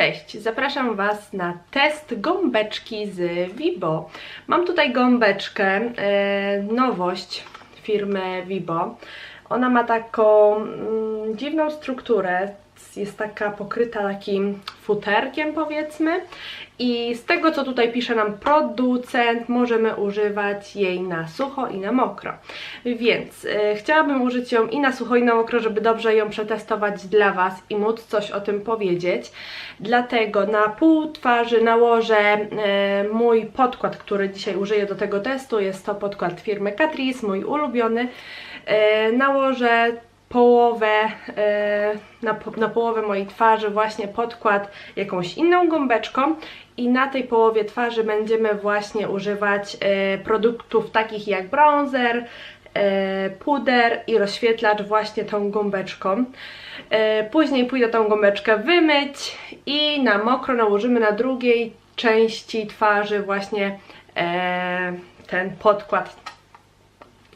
Cześć, zapraszam Was na test gąbeczki z Vibo. Mam tutaj gąbeczkę, e, nowość firmy Vibo. Ona ma taką mm, dziwną strukturę, jest taka pokryta takim futerkiem powiedzmy. I z tego co tutaj pisze nam producent możemy używać jej na sucho i na mokro. Więc e, chciałabym użyć ją i na sucho i na mokro, żeby dobrze ją przetestować dla Was i móc coś o tym powiedzieć. Dlatego na pół twarzy nałożę e, mój podkład, który dzisiaj użyję do tego testu. Jest to podkład firmy Catrice, mój ulubiony. E, nałożę połowę, e, na, na połowę mojej twarzy właśnie podkład jakąś inną gąbeczką i na tej połowie twarzy będziemy właśnie używać e, produktów takich jak bronzer, e, puder i rozświetlacz właśnie tą gąbeczką. Później pójdę tą gąbeczkę wymyć i na mokro nałożymy na drugiej części twarzy właśnie ten podkład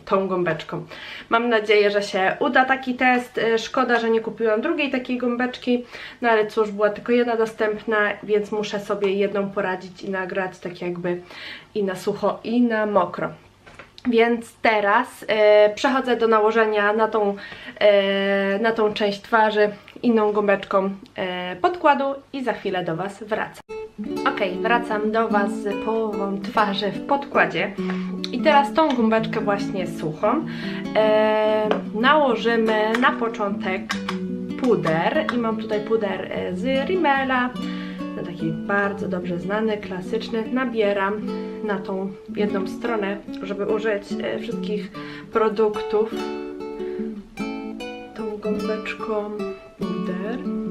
tą gąbeczką. Mam nadzieję, że się uda taki test. Y, Szkoda, że nie kupiłam drugiej takiej gąbeczki, no ale cóż, była tylko jedna dostępna, więc muszę sobie jedną poradzić i nagrać tak jakby i na sucho, i na mokro. Więc teraz e, przechodzę do nałożenia na tą, e, na tą część twarzy inną gąbeczką e, podkładu i za chwilę do Was wracam. Ok, wracam do Was z połową twarzy w podkładzie. I teraz tą gąbeczkę właśnie suchą e, nałożymy na początek puder. I mam tutaj puder e, z Rimmela. No taki bardzo dobrze znany, klasyczny. Nabieram na tą jedną stronę, żeby użyć e, wszystkich produktów. Tą gąbeczką puder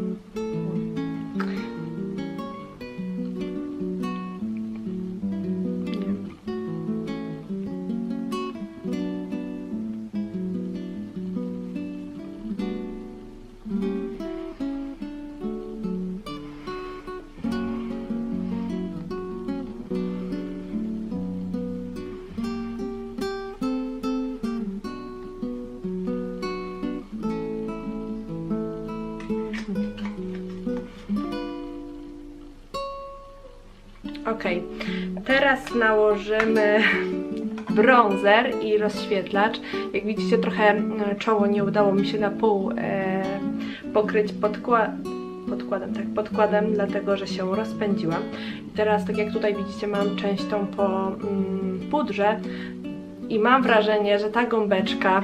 Ok, teraz nałożymy bronzer i rozświetlacz. Jak widzicie, trochę e, czoło nie udało mi się na pół e, pokryć podkła podkładem, tak, podkładem, dlatego że się rozpędziłam. I teraz, tak jak tutaj widzicie, mam część tą po mm, pudrze i mam wrażenie, że ta gąbeczka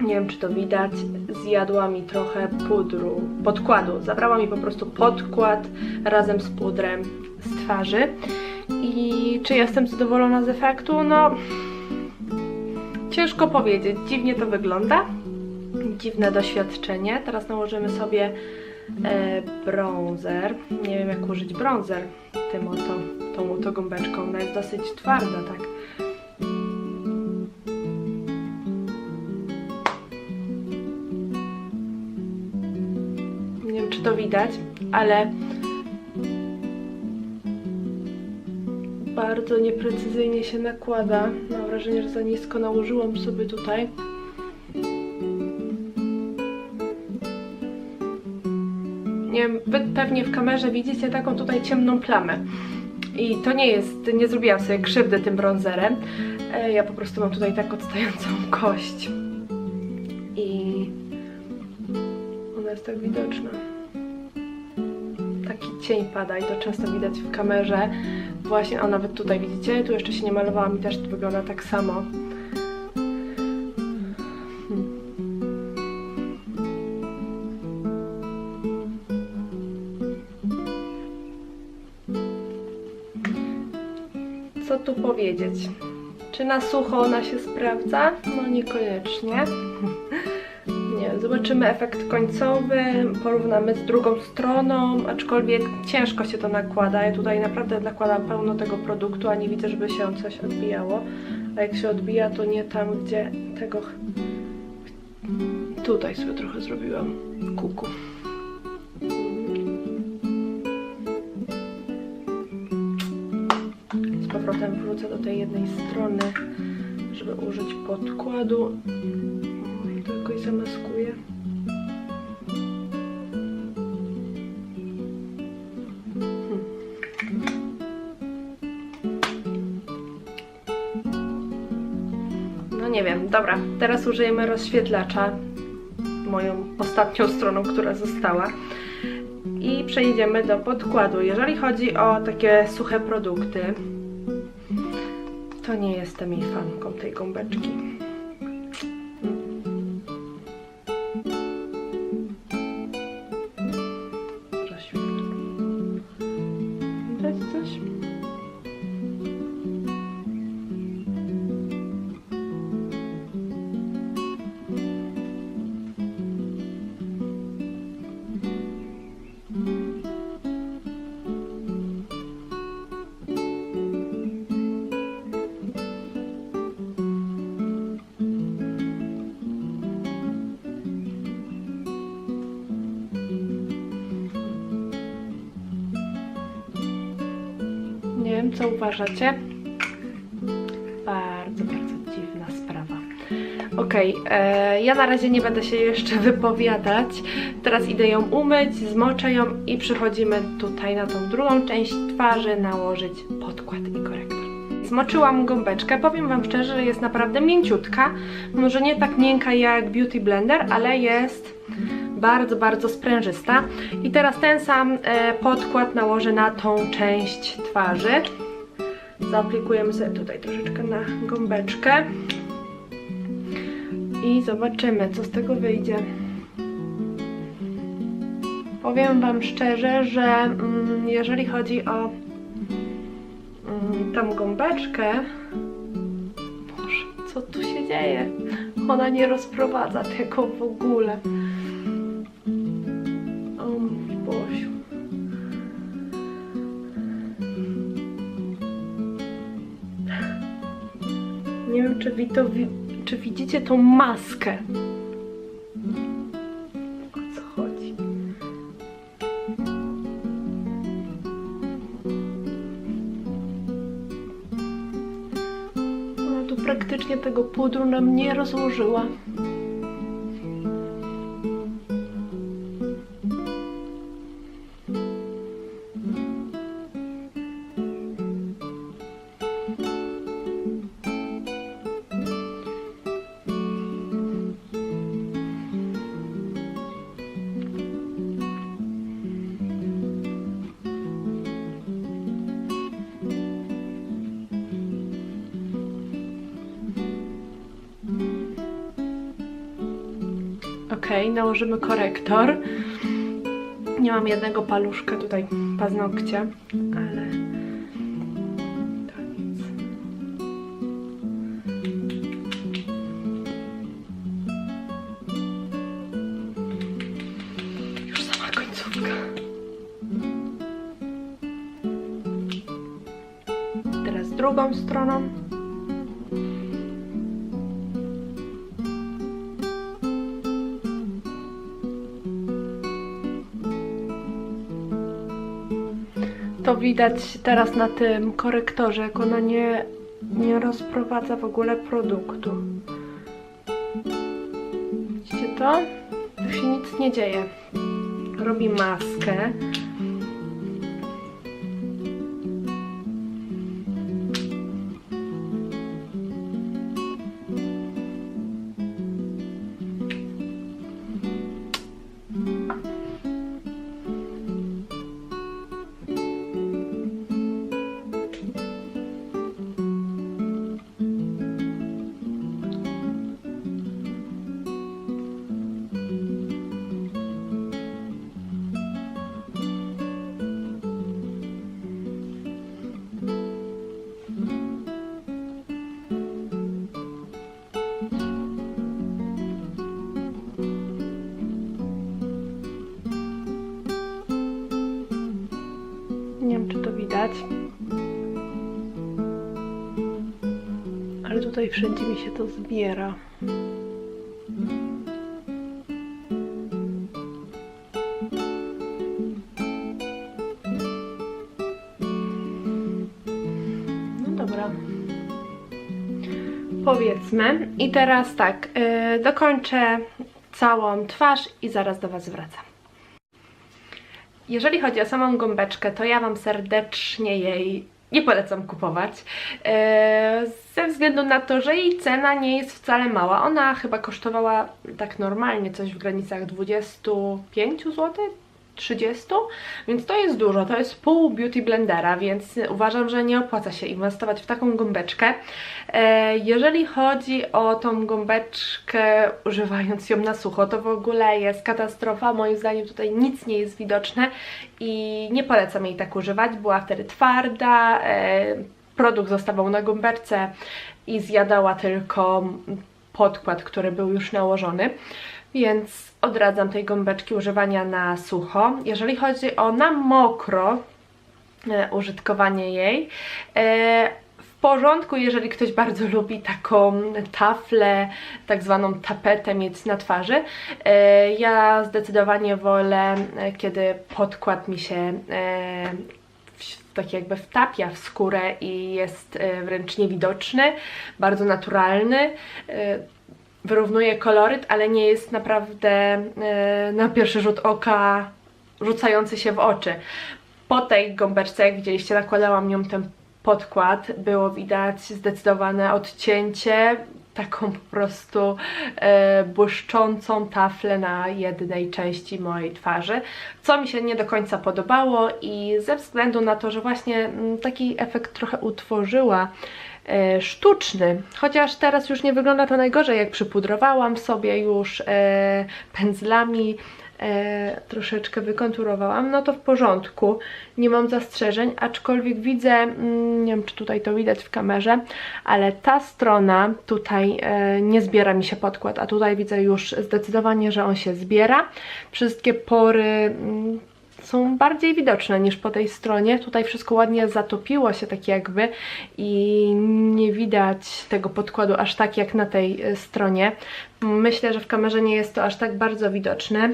nie wiem czy to widać, zjadła mi trochę pudru, podkładu. Zabrała mi po prostu podkład razem z pudrem z twarzy. I czy jestem zadowolona z efektu? No, ciężko powiedzieć. Dziwnie to wygląda. Dziwne doświadczenie. Teraz nałożymy sobie e, bronzer. Nie wiem jak użyć bronzer tym oto, tą oto gąbeczką. Ona jest dosyć twarda, tak. Nie wiem, czy to widać, ale bardzo nieprecyzyjnie się nakłada. Mam wrażenie, że za nisko nałożyłam sobie tutaj. Nie wiem, wy pewnie w kamerze widzicie taką tutaj ciemną plamę. I to nie jest, nie zrobiłam sobie krzywdy tym bronzerem. E, Ja po prostu mam tutaj tak odstającą kość. I ona jest tak widoczna. Taki cień pada i to często widać w kamerze. Właśnie, a nawet tutaj widzicie, tu jeszcze się nie malowałam i też to wygląda tak samo. Co tu powiedzieć? Czy na sucho ona się sprawdza? No niekoniecznie. Zobaczymy efekt końcowy, porównamy z drugą stroną, aczkolwiek ciężko się to nakłada. Ja tutaj naprawdę nakładam pełno tego produktu, a nie widzę, żeby się coś odbijało. A jak się odbija, to nie tam, gdzie tego... Tutaj sobie trochę zrobiłam kuku. Z powrotem wrócę do tej jednej strony, żeby użyć podkładu. To jakoś zamaskuję. Nie wiem. Dobra, teraz użyjemy rozświetlacza. Moją ostatnią stroną, która została. I przejdziemy do podkładu. Jeżeli chodzi o takie suche produkty, to nie jestem jej fanką tej gąbeczki. Co uważacie. Bardzo, bardzo dziwna sprawa. Okej, e, ja na razie nie będę się jeszcze wypowiadać. Teraz idę ją umyć, zmoczę ją i przychodzimy tutaj na tą drugą część twarzy nałożyć podkład i korektor. Zmoczyłam gąbeczkę, powiem Wam szczerze, że jest naprawdę mięciutka. Może nie tak miękka jak Beauty Blender, ale jest bardzo, bardzo sprężysta. I teraz ten sam e, podkład nałożę na tą część twarzy. Zaaplikujemy sobie tutaj troszeczkę na gąbeczkę. I zobaczymy, co z tego wyjdzie. Powiem Wam szczerze, że mm, jeżeli chodzi o mm, tą gąbeczkę, Boże, co tu się dzieje? Ona nie rozprowadza tego w ogóle. To wi czy widzicie tą maskę. O co chodzi? Ona tu praktycznie tego pudru nam nie rozłożyła. Nałożymy korektor. Nie mam jednego paluszka tutaj paznokcia, ale to nic. Już sama końcówka. Teraz drugą stroną. Widać teraz na tym korektorze, jak ona nie, nie rozprowadza w ogóle produktu. Widzicie to? Tu się nic nie dzieje. Robi maskę. Tutaj wszędzie mi się to zbiera. No dobra. Powiedzmy. I teraz tak, yy, dokończę całą twarz i zaraz do Was wracam. Jeżeli chodzi o samą gąbeczkę, to ja Wam serdecznie jej nie polecam kupować. E, ze względu na to, że jej cena nie jest wcale mała. Ona chyba kosztowała tak normalnie coś w granicach 25 zł. 30, więc to jest dużo, to jest pół beauty blendera, więc uważam, że nie opłaca się inwestować w taką gąbeczkę. E, jeżeli chodzi o tą gąbeczkę, używając ją na sucho, to w ogóle jest katastrofa, moim zdaniem tutaj nic nie jest widoczne i nie polecam jej tak używać, była wtedy twarda, e, produkt zostawał na gąbeczce i zjadała tylko podkład, który był już nałożony, więc odradzam tej gąbeczki używania na sucho. Jeżeli chodzi o na mokro e, użytkowanie jej, e, w porządku, jeżeli ktoś bardzo lubi taką taflę, tak zwaną tapetę mieć na twarzy. E, Ja zdecydowanie wolę, e, kiedy podkład mi się e, tak jakby wtapia w skórę i jest e, wręcz niewidoczny, bardzo naturalny. Wyrównuje koloryt, ale nie jest naprawdę e, na pierwszy rzut oka rzucający się w oczy. Po tej gąbeczce, jak widzieliście, nakładałam nią ten podkład, było widać zdecydowane odcięcie, taką po prostu e, błyszczącą taflę na jednej części mojej twarzy, co mi się nie do końca podobało i ze względu na to, że właśnie mm, taki efekt trochę utworzyła sztuczny, chociaż teraz już nie wygląda to najgorzej, jak przypudrowałam sobie już e, pędzlami, e, troszeczkę wykonturowałam, no to w porządku, nie mam zastrzeżeń, aczkolwiek widzę, mm, nie wiem czy tutaj to widać w kamerze, ale ta strona tutaj e, nie zbiera mi się podkład, a tutaj widzę już zdecydowanie, że on się zbiera. Wszystkie pory mm, są bardziej widoczne niż po tej stronie. Tutaj wszystko ładnie zatopiło się tak jakby i nie widać tego podkładu aż tak jak na tej e, stronie. Myślę, że w kamerze nie jest to aż tak bardzo widoczne.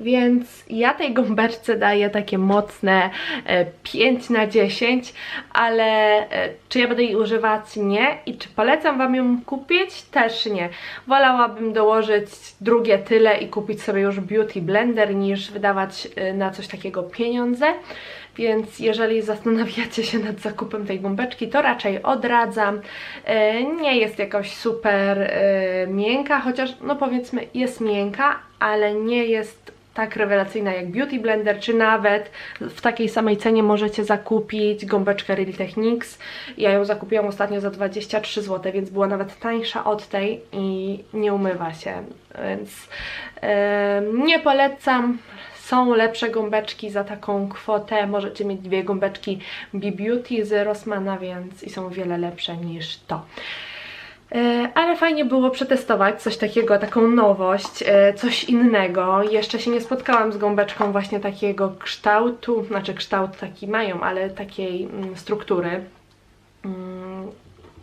Więc ja tej gąbeczce daję takie mocne e, 5 na 10, ale e, czy ja będę jej używać? Nie. I czy polecam Wam ją kupić? Też nie. Wolałabym dołożyć drugie tyle i kupić sobie już Beauty Blender niż wydawać e, na coś takiego pieniądze. Więc jeżeli zastanawiacie się nad zakupem tej gąbeczki, to raczej odradzam. E, Nie jest jakoś super e, miękka, chociaż no powiedzmy jest miękka, ale nie jest tak rewelacyjna jak Beauty Blender, czy nawet w takiej samej cenie możecie zakupić gąbeczkę Real Techniques. Ja ją zakupiłam ostatnio za 23 zł, więc była nawet tańsza od tej i nie umywa się, więc e, nie polecam. Są lepsze gąbeczki za taką kwotę. Możecie mieć dwie gąbeczki B-Beauty z Rossmana, więc i są wiele lepsze niż to. E, Ale fajnie było przetestować coś takiego, taką nowość, e, coś innego. Jeszcze się nie spotkałam z gąbeczką właśnie takiego kształtu, znaczy kształt taki mają, ale takiej mm, struktury. Mm,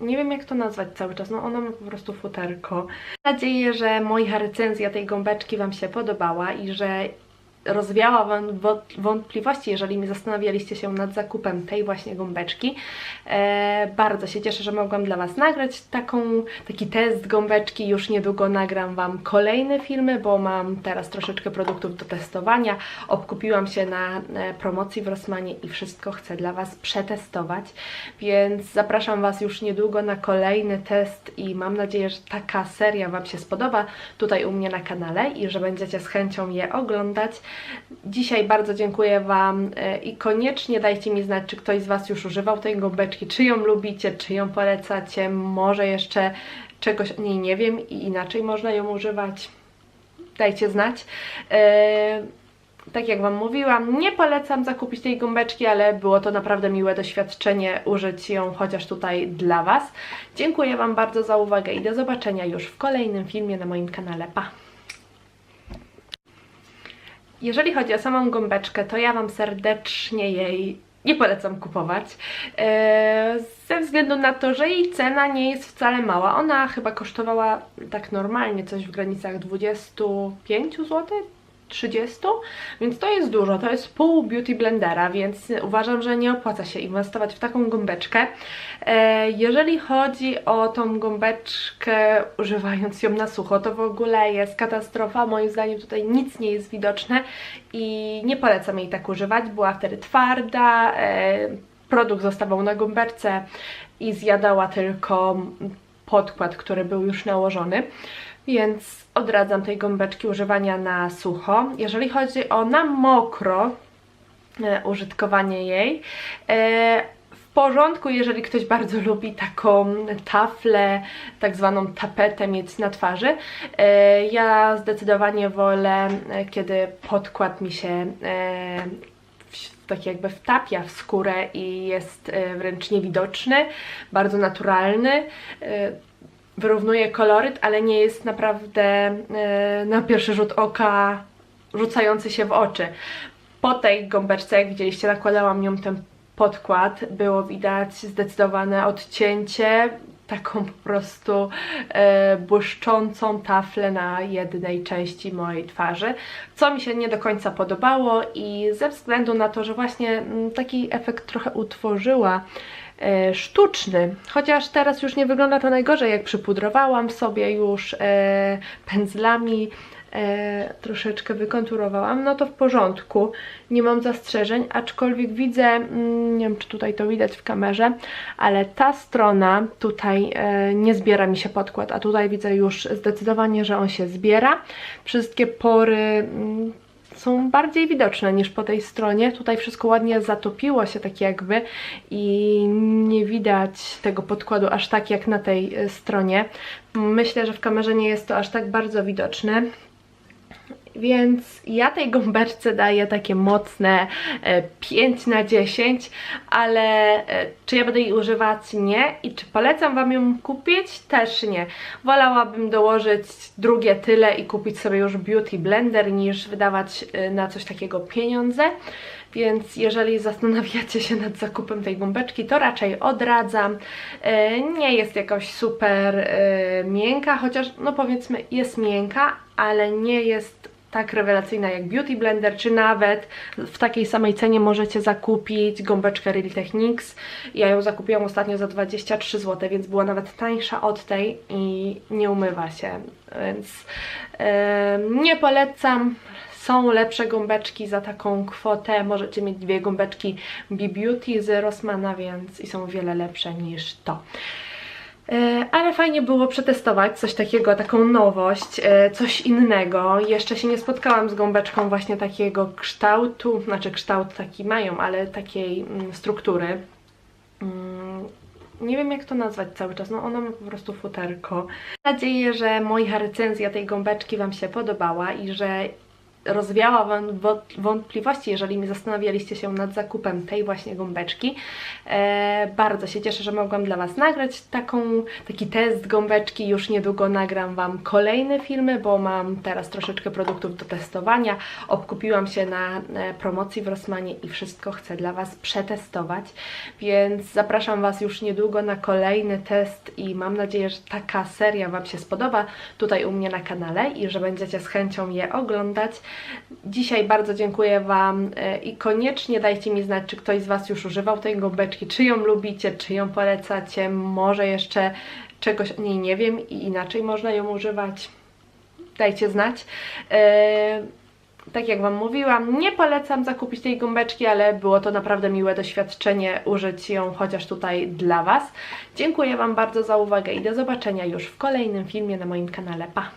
Nie wiem jak to nazwać cały czas, no ona ma po prostu futerko. Mam nadzieję, że moja recenzja tej gąbeczki Wam się podobała i że rozwiała wątpliwości, jeżeli mi zastanawialiście się nad zakupem tej właśnie gąbeczki. E, bardzo się cieszę, że mogłam dla Was nagrać taką, taki test gąbeczki. Już niedługo nagram Wam kolejne filmy, bo mam teraz troszeczkę produktów do testowania. Obkupiłam się na e, promocji w Rossmanie i wszystko chcę dla Was przetestować, więc zapraszam Was już niedługo na kolejny test i mam nadzieję, że taka seria Wam się spodoba tutaj u mnie na kanale i że będziecie z chęcią je oglądać. Dzisiaj bardzo dziękuję Wam e, i koniecznie dajcie mi znać, czy ktoś z Was już używał tej gąbeczki, czy ją lubicie, czy ją polecacie, może jeszcze czegoś o niej nie wiem i inaczej można ją używać. Dajcie znać. E, tak jak Wam mówiłam, nie polecam zakupić tej gąbeczki, ale było to naprawdę miłe doświadczenie użyć ją chociaż tutaj dla Was. Dziękuję Wam bardzo za uwagę i do zobaczenia już w kolejnym filmie na moim kanale. Pa! Jeżeli chodzi o samą gąbeczkę, to ja Wam serdecznie jej nie polecam kupować. e, Ze względu na to, że jej cena nie jest wcale mała. Ona chyba kosztowała tak normalnie coś w granicach 25 zł. 30, więc to jest dużo, to jest pół beauty blendera, więc uważam, że nie opłaca się inwestować w taką gąbeczkę. E, Jeżeli chodzi o tą gąbeczkę, używając ją na sucho, to w ogóle jest katastrofa. Moim zdaniem tutaj nic nie jest widoczne i nie polecam jej tak używać. Była wtedy twarda, e, produkt zostawał na gąbeczce i zjadała tylko podkład, który był już nałożony. Więc odradzam tej gąbeczki używania na sucho. Jeżeli chodzi o na mokro e, użytkowanie jej, e, w porządku, jeżeli ktoś bardzo lubi taką taflę, tak zwaną tapetę mieć na twarzy. E, Ja zdecydowanie wolę, e, kiedy podkład mi się e, tak jakby wtapia w skórę i jest e, wręcz niewidoczny, bardzo naturalny. Wyrównuje koloryt, ale nie jest naprawdę e, na pierwszy rzut oka rzucający się w oczy. Po tej gąbeczce, jak widzieliście, nakładałam nią ten podkład, było widać zdecydowane odcięcie, taką po prostu e, błyszczącą taflę na jednej części mojej twarzy, co mi się nie do końca podobało i ze względu na to, że właśnie mm, taki efekt trochę utworzyła sztuczny, chociaż teraz już nie wygląda to najgorzej, jak przypudrowałam sobie już e, pędzlami, e, troszeczkę wykonturowałam, no to w porządku, nie mam zastrzeżeń, aczkolwiek widzę, mm, nie wiem czy tutaj to widać w kamerze, ale ta strona tutaj e, nie zbiera mi się podkład, a tutaj widzę już zdecydowanie, że on się zbiera. Wszystkie pory mm, są bardziej widoczne niż po tej stronie. Tutaj wszystko ładnie zatopiło się tak jakby i nie widać tego podkładu aż tak jak na tej e, stronie. Myślę, że w kamerze nie jest to aż tak bardzo widoczne. Więc ja tej gąbeczce daję takie mocne e, 5 na 10, ale e, czy ja będę jej używać? Nie. I czy polecam Wam ją kupić? Też nie. Wolałabym dołożyć drugie tyle i kupić sobie już Beauty Blender niż wydawać e, na coś takiego pieniądze. Więc jeżeli zastanawiacie się nad zakupem tej gąbeczki, to raczej odradzam. E, Nie jest jakoś super e, miękka, chociaż no powiedzmy jest miękka, ale nie jest tak rewelacyjna jak Beauty Blender, czy nawet w takiej samej cenie możecie zakupić gąbeczkę Real Techniques. Ja ją zakupiłam ostatnio za 23 zł, więc była nawet tańsza od tej i nie umywa się, więc e, nie polecam. Są lepsze gąbeczki za taką kwotę. Możecie mieć dwie gąbeczki B-Beauty z Rossmana, więc i są wiele lepsze niż to. E, Ale fajnie było przetestować coś takiego, taką nowość, e, coś innego. Jeszcze się nie spotkałam z gąbeczką właśnie takiego kształtu, znaczy kształt taki mają, ale takiej mm, struktury. Mm, Nie wiem jak to nazwać cały czas, no ona ma po prostu futerko. Mam nadzieję, że moja recenzja tej gąbeczki Wam się podobała i że rozwiała wątpliwości, jeżeli mi zastanawialiście się nad zakupem tej właśnie gąbeczki. E, bardzo się cieszę, że mogłam dla Was nagrać taką, taki test gąbeczki. Już niedługo nagram Wam kolejne filmy, bo mam teraz troszeczkę produktów do testowania. Obkupiłam się na e, promocji w Rossmanie i wszystko chcę dla Was przetestować, więc zapraszam Was już niedługo na kolejny test i mam nadzieję, że taka seria Wam się spodoba tutaj u mnie na kanale i że będziecie z chęcią je oglądać. Dzisiaj bardzo dziękuję Wam e, i koniecznie dajcie mi znać, czy ktoś z Was już używał tej gąbeczki, czy ją lubicie, czy ją polecacie, może jeszcze czegoś o niej nie wiem i inaczej można ją używać. Dajcie znać. E, tak jak Wam mówiłam, nie polecam zakupić tej gąbeczki, ale było to naprawdę miłe doświadczenie użyć ją chociaż tutaj dla Was. Dziękuję Wam bardzo za uwagę i do zobaczenia już w kolejnym filmie na moim kanale. Pa!